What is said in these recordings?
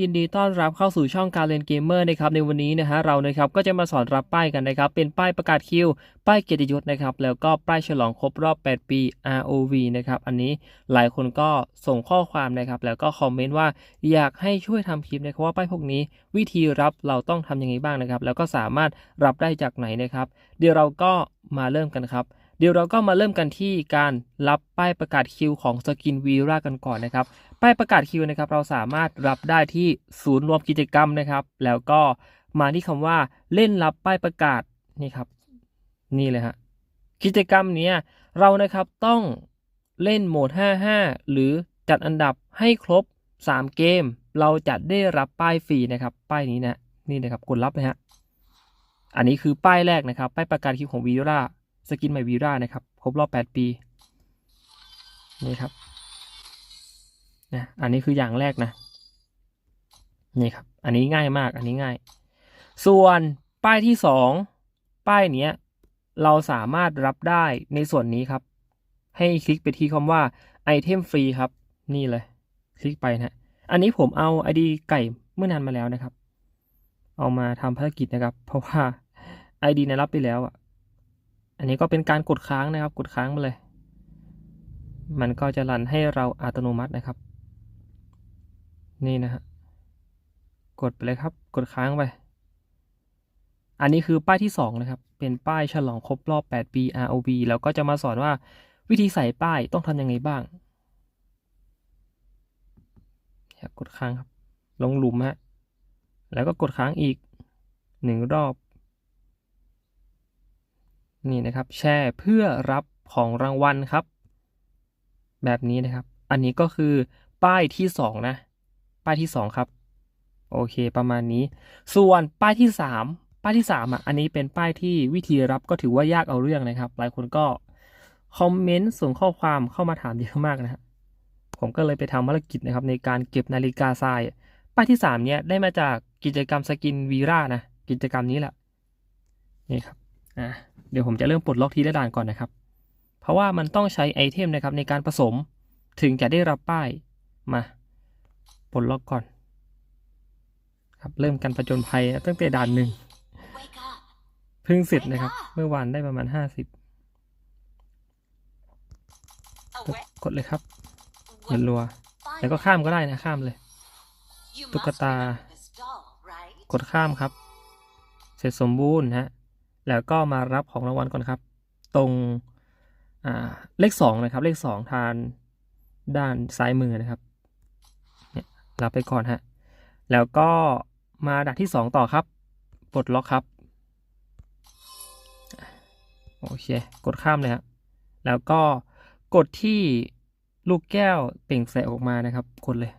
ยินดีต้อนรับเข้าสู่ช่องการเล่นเกมเมอร์นะครับในวันนี้นะฮะเรานะครับก็จะมาสอนรับป้ายกันนะครับ เป็นป้ายประกาศคิว ป้ายเกียรติยศนะครับ แล้วก็ป้ายฉลองครบรอบ 8 ปี ROV นะครับ อันนี้หลายคนก็ส่งข้อความนะครับ แล้วก็คอมเมนต์ว่าอยากให้ช่วยทำคลิปนะครับว่าป้ายพวกนี้ วิธีรับเราต้องทำยังไงบ้างนะครับ แล้วก็สามารถรับได้จากไหนนะครับ เดี๋ยวเราก็มาเริ่มกันครับเดี๋ยวเราก็มาเริ่มกันที่การรับป้ายประกาศคิวของสกินวีรากันก่อนนะครับ ป้ายประกาศคิวนะครับเราสามารถรับได้ที่ศูนย์รวมกิจกรรมนะครับ แล้วก็มาที่คำว่าเล่นรับป้ายประกาศนี่ครับ นี่เลยฮะกิจกรรมเนี้ยเรานะครับต้องเล่นโหมด 55 หรือจัดอันดับให้ครบ 3 เกม เราจะได้รับป้ายฟรีนะครับ ป้ายนี้นะนี่นะครับกดรับเลยฮะอันนี้คือป้ายแรกนะครับ ป้ายประกาศคิวของวีราสกินใหม่วีรานะครับ ครบรอบ 8 ปี นี่ครับ นะอันนี้คืออย่างแรกนะนี่ครับ อันนี้ง่ายมาก อันนี้ง่าย ส่วนป้ายที่สองป้ายเนี้ยเราสามารถรับได้ในส่วนนี้ครับ ให้คลิกไปที่คำว่าไอเทมฟรีครับ นี่เลย คลิกไปนะอันนี้ผมเอา ID ไก่เมื่อนานมาแล้วนะครับ เอามาทำภารกิจนะครับ เพราะว่า ID เนยรับไปแล้วอะ อันนี้ก็เป็นการกดค้างนะครับ กดค้างมาเลย มันก็จะรันให้เราอัตโนมัตินะครับ นี่นะฮะ กดไปเลยครับ กดค้างไป อันนี้คือป้ายที่สองนะครับ เป็นป้ายฉลองครบรอบ 8 ปี ROV แล้วก็จะมาสอนว่าวิธีใส่ป้ายต้องทำยังไงบ้าง กดค้างครับ ลงหลุมฮะ แล้วก็กดค้างอีกหนึ่งรอบ นี่นะครับ แช่เพื่อรับของรางวัลครับ แบบนี้นะครับ อันนี้ก็คือป้ายที่สองนะ ป้ายที่สองครับ โอเค ประมาณนี้ ส่วนป้ายที่สามป้ายที่สามอะ อันนี้เป็นป้ายที่วิธีรับก็ถือว่ายากเอาเรื่องนะครับ หลายคนก็คอมเมนต์ส่งข้อความเข้ามาถามเยอะมากนะฮะผมก็เลยไปทำภารกิจนะครับ ในการเก็บนาฬิกาทราย ป้ายที่สามเนี้ยได้มาจากกิจกรรมสกินวีรานะ กิจกรรมนี้แหละ นี่ครับ อ่าเดี๋ยวผมจะเริ่มปลดล็อกทีละด่านก่อนนะครับ เพราะว่ามันต้องใช้ไอเทมนะครับในการผสม ถึงจะได้รับป้าย มา ปลดล็อกก่อน ครับเริ่มกันประจนภัยตั้งแต่ด่านหนึ่งเพิ่งเสร็จนะครับ เมื่อวานได้ประมาณห้าสิบกดเลยครับเงินรัวแล้วก็ข้ามก็ได้นะข้ามเลย ตุ๊กตากดข้ามครับ เสร็จสมบูรณ์ฮะแล้วก็มารับของรางวัลก่อนครับ ตรงเลขสองนะครับ เลขสองทานด้านซ้ายมือนะครับ รับไปก่อนฮะ แล้วก็มาด่านที่สองต่อครับปลดล็อกครับโอเค กดข้ามเลยฮะแล้วก็กดที่ลูกแก้วเปล่งแสงออกมานะครับ กดเลย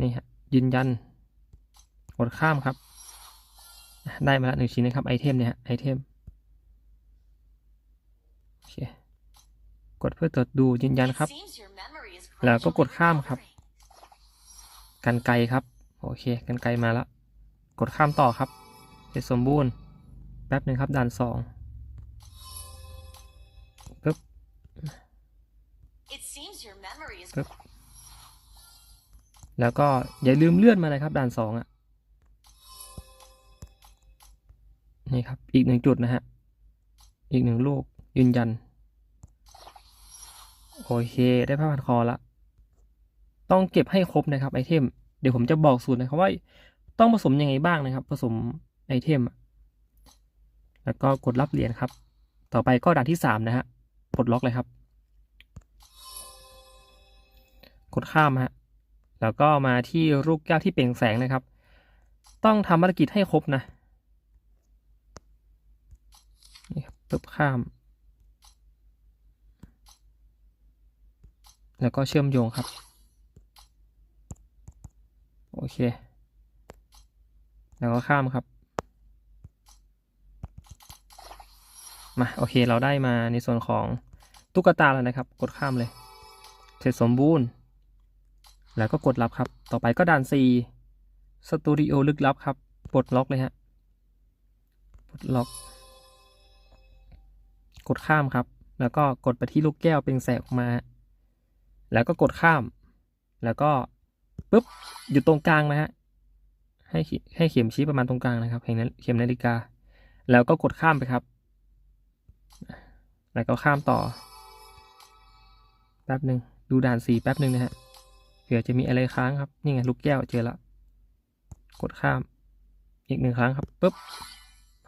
นี่ฮะยืนยัน กดข้ามครับ ได้มาแล้วหนึ่งชิ้นนะครับไอเทมเนี่ยไอเทมโอเคกดเพื่อตรวจดูยืนยันครับ แล้วก็กดข้ามครับ กันไกลครับ โอเค กันไกลมาแล้วกดข้ามต่อครับเสร็จสมบูรณ์ แป๊บหนึ่งครับด่านสองปึ๊บ It seems your memory is ปึ๊บแล้วก็อย่าลืมเลื่อนมาเลยครับด่านสองอะนี่ครับ อีกหนึ่งจุดนะฮะ อีกหนึ่งลูกยืนยัน โอเค ได้ผ้าพันคอละ ต้องเก็บให้ครบนะครับไอเทม เดี๋ยวผมจะบอกสูตรนะครับว่าต้องผสมยังไงบ้างนะครับ ผสมไอเทม แล้วก็กดรับเหรียญครับ ต่อไปก็ด่านที่สามนะฮะปลดล็อกเลยครับ กดข้ามฮะแล้วก็มาที่ลูกแก้วที่เปล่งแสงนะครับ ต้องทำภารกิจให้ครบนะนี่ครับปึ๊บข้าม แล้วก็เชื่อมโยงครับ โอเค แล้วก็ข้ามครับ มา โอเค เราได้มาในส่วนของตุ๊กตาแล้วนะครับ กดข้ามเลย เสร็จสมบูรณ์ แล้วก็กดรับครับ ต่อไปก็ด่าน4สตูดิโอลึกลับครับปลดล็อกเลยฮะปลดล็อก กดข้ามครับ แล้วก็กดไปที่ลูกแก้วเป็นแสงออกมา แล้วก็กดข้าม แล้วก็ ปุ๊บอยู่ตรงกลางนะฮะให้ให้เข็มชี้ประมาณตรงกลางนะครับเข็มนาเข็มนาฬิกา แล้วก็กดข้ามไปครับ แล้วก็ข้ามต่อแป๊บหนึ่งดูด่านสีแป๊บหนึ่งนะฮะเผื่อจะมีอะไรค้างครับนี่ไงลูกแก้วเจอละกดข้าม อีกหนึ่งครั้งครับปุ๊บ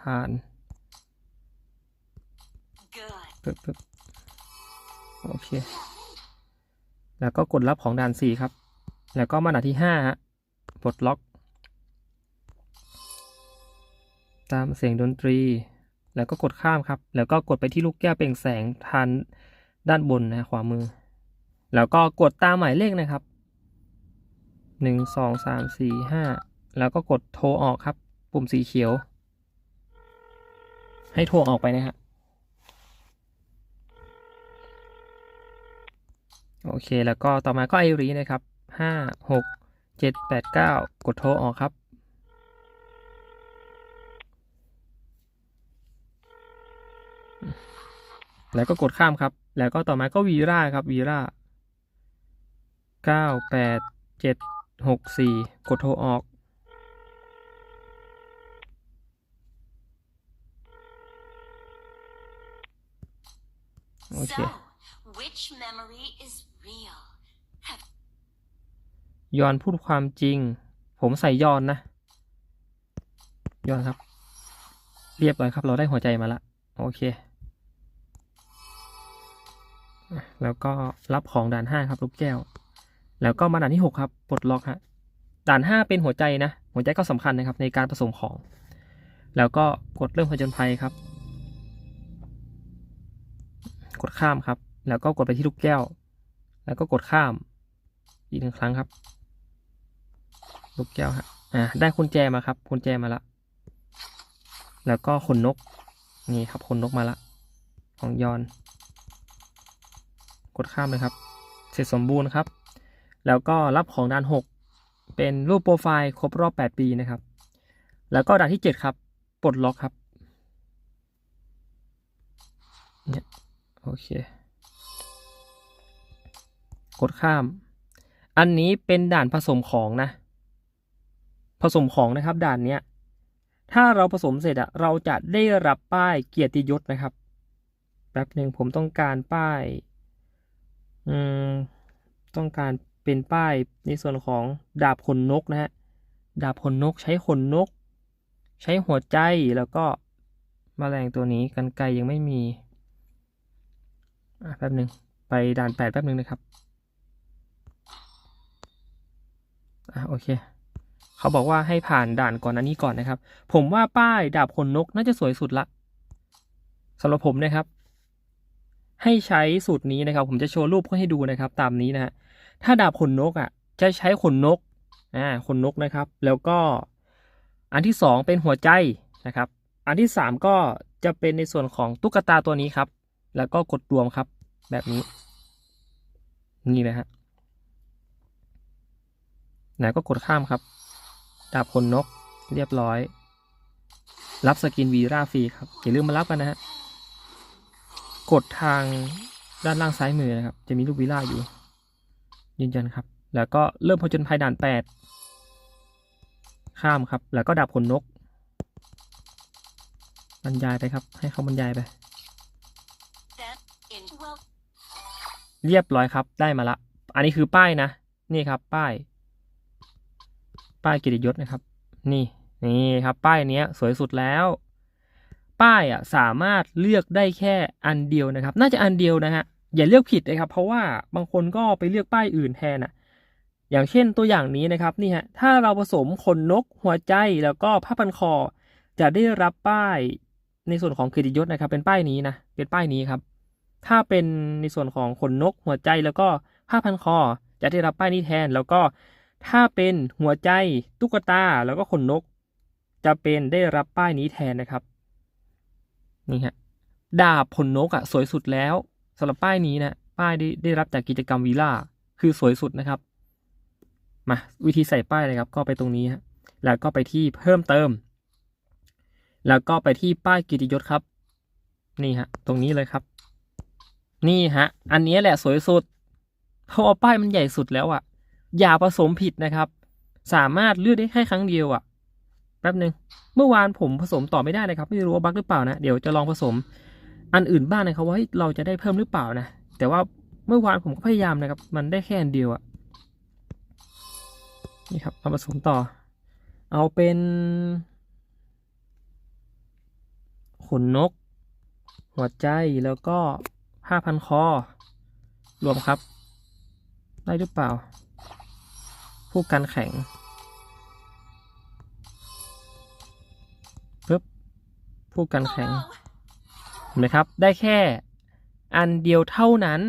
ผ่านปึ๊บปึ๊บโอเค แล้วก็กดรับของด่านสี่ครับ แล้วก็มาด่าที่ห้าฮะปลดล็อก ตามเสียงดนตรี แล้วก็กดข้ามครับ แล้วก็กดไปที่ลูกแก้วเปล่งแสงทานด้านบนนะขวามือ แล้วก็กดตามหมายเลขนะครับหนึ่งสองสามสี่ห้าแล้วก็กดโทรออกครับ ปุ่มสีเขียว ให้โทรออกไปนะฮะโอเค แล้วก็ต่อมาก็ไอรีนะครับ ห้าหกเจ็ดแปดเก้ากดโทรออกครับ แล้วก็กดข้ามครับ แล้วก็ต่อมาก็วีราครับวีราเก้าแปดเจ็ดหกสี่กดโทรออกโอเค So, which memory is ยอนพูดความจริง ผมใส่ยอนนะยอนครับ เรียบร้อยครับ เราได้หัวใจมาละโอเค แล้วก็รับของด่านห้าครับลูกแก้ว แล้วก็มาด่านที่หกครับปลดล็อกฮะด่านห้าเป็นหัวใจนะ หัวใจก็สำคัญนะครับ ในการผสมของ แล้วก็กดเริ่มผจญภัยครับ กดข้ามครับ แล้วก็กดไปที่ลูกแก้ว แล้วก็กดข้ามอีกหนึ่งครั้งครับ ลูกแก้วฮะอ่าได้กุญแจมาครับกุญแจมาละ แล้วก็ขนนก นี่ครับขนนกมาละ ของยอน กดข้ามเลยครับ เสร็จสมบูรณ์ครับ แล้วก็รับของด่านหกเป็นรูปโปรไฟล์ครบรอบแปดปีนะครับ แล้วก็ด่านที่เจ็ดครับ ปลดล็อกครับ เนี่ยโอเค กดข้าม อันนี้เป็นด่านผสมของนะ ผสมของนะครับด่านเนี้ยถ้าเราผสมเสร็จอะเราจะได้รับป้ายเกียรติยศนะครับแป๊บหนึ่งผมต้องการป้ายอืมต้องการเป็นป้ายในส่วนของดาบขนนกนะฮะดาบขนนกใช้ขนนก ใช้หัวใจแล้วก็มแมลงตัวนี้กันไกรยังไม่มีอะแป๊บหนึ่งไปด่านแปดแป๊บหนึ่งนะครับอะโอเค เขาบอกว่าให้ผ่านด่านก่อนอันนี้ก่อนนะครับ ผมว่าป้ายดาบขนนกน่าจะสวยสุดละสำหรับผมนะครับ ให้ใช้สูตรนี้นะครับ ผมจะโชว์รูปให้ดูนะครับ ตามนี้นะฮะถ้าดาบขนนกอะ จะใช้ขนนกอ่าขนนกนะครับ แล้วก็อันที่สองเป็นหัวใจนะครับ อันที่สามก็จะเป็นในส่วนของตุ๊กตาตัวนี้ครับ แล้วก็กดรวมครับ แบบนี้ นี่นะฮะแล้วก็กดข้ามครับ ดาบขนนกเรียบร้อย รับสกินวีราฟรีครับ อย่าลืมมารับกันนะฮะ กดทางด้านล่างซ้ายมือนะครับ จะมีรูปวีราอยู่ ยืนยันครับ แล้วก็เริ่มผจญภัยด่านแปดข้ามครับ แล้วก็ดาบขนนก บรรยายไปครับ ให้เขาบรรยายไป เรียบร้อยครับ ได้มาละ อันนี้คือป้ายนะ นี่ครับ ป้าย ป้ายกิตยศนะครับ นี่นี่ครับ ป้ายเนี้ยสวยสุดแล้ว ป้ายอะสามารถเลือกได้แค่อันเดียวนะครับ น่าจะอันเดียวนะฮะอย่าเลือกผิดนะครับ เพราะว่าบางคนก็ไปเลือกป้ายอื่นแทนอะ อย่างเช่นตัวอย่างนี้นะครับนี่ฮะถ้าเราผสมขนนกหัวใจแล้วก็ผ้าพันคอ จะได้รับป้ายในส่วนของเกียรติยศนะครับ เป็นป้ายนี้นะเป็นป้ายนี้ครับ ถ้าเป็นในส่วนของขนนกหัวใจแล้วก็ผ้าพันคอ จะได้รับป้ายนี้แทนแล้วก็ ถ้าเป็นหัวใจตุ๊กตาแล้วก็ขนนก จะเป็นได้รับป้ายนี้แทนนะครับ นี่ฮะดาบขนนกอะสวยสุดแล้วสำหรับป้ายนี้นะป้ายได้ได้รับจากกิจกรรมวีล่าคือสวยสุดนะครับมาวิธีใส่ป้ายเลยครับ ก็ไปตรงนี้ฮะแล้วก็ไปที่เพิ่มเติม แล้วก็ไปที่ป้ายกิตยศครับ นี่ฮะ ตรงนี้เลยครับ นี่ฮะ อันนี้แหละสวยสุดเพราะว่าป้ายมันใหญ่สุดแล้วอะ่ะ อย่าผสมผิดนะครับ สามารถเลือกได้แค่ครั้งเดียวอะ่ะแป๊บหนึ่งเมื่อวานผมผสมต่อไม่ได้นะครับ ไม่รู้ว่าบั๊กหรือเปล่านะ เดี๋ยวจะลองผสมอันอื่นบ้างนะครับว่าเราจะได้เพิ่มหรือเปล่านะ แต่ว่าเมื่อวานผมก็พยายามนะครับ มันได้แค่อันเดียวอะ่ะนี่ครับเอาผสมต่อ เอาเป็น ขนนก หัวใจแล้วก็ผ้าพันคอ รวมครับ ได้หรือเปล่า ผู้กันแข็งปึ๊บผู้กันแข็งเห็นไหมครับ ได้แค่อันเดียวเท่านั้น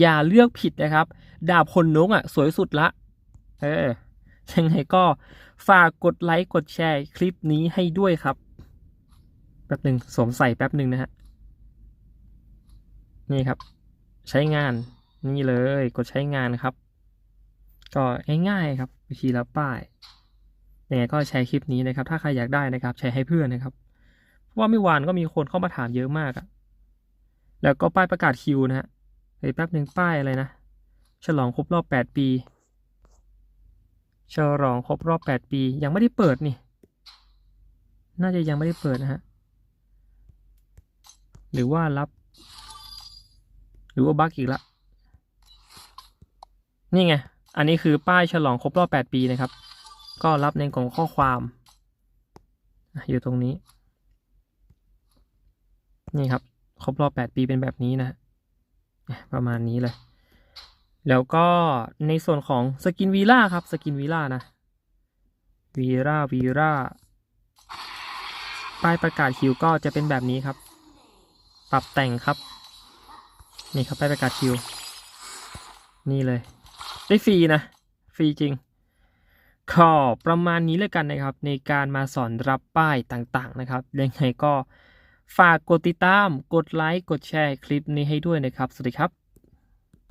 อย่าเลือกผิดนะครับ ดาบคนนกอะ สวยสุดละ เออยังไงก็ฝากกดไลค์กดแชร์คลิปนี้ให้ด้วยครับ แป๊บหนึ่งสวมใส่แป๊บหนึ่งนะฮะ นี่ครับ ใช้งานนี่เลยกดใช้งานครับ ก็ง่ายๆครับวิธีรับป้ายยังไงก็แชร์คลิปนี้นะครับ ถ้าใครอยากได้นะครับแชร์ให้เพื่อนนะครับ เพราะว่าเมื่อวานก็มีคนเข้ามาถามเยอะมากอะแล้วก็ป้ายประกาศคิวนะฮะเฮ้ยแป๊บหนึ่งป้ายอะไรนะ ฉลองครบรอบแปดปี ฉลองครบรอบแปดปี ยังไม่ได้เปิดนี่ น่าจะยังไม่ได้เปิดนะฮะ หรือว่ารับ หรือว่าบั๊กอีกละ นี่ไง อันนี้คือป้ายฉลองครบรอบแปดปีนะครับ ก็รับในกล่องข้อความ อยู่ตรงนี้ นี่ครับ ครบรอบแปดปีเป็นแบบนี้นะฮะอะประมาณนี้เลย แล้วก็ในส่วนของสกินวีล่าครับ สกินวีล่านะวีล่าวีล่าป้ายประกาศคิวก็จะเป็นแบบนี้ครับ ปรับแต่งครับ นี่ครับป้ายประกาศคิว นี่เลย ได้ฟรีนะ ฟรีจริงขอประมาณนี้เลยกันนะครับ ในการมาสอนรับป้ายต่างๆนะครับยังไงก็ฝากกดติดตาม กดไลค์ กดแชร์คลิปนี้ให้ด้วยนะครับ สวัสดีครับ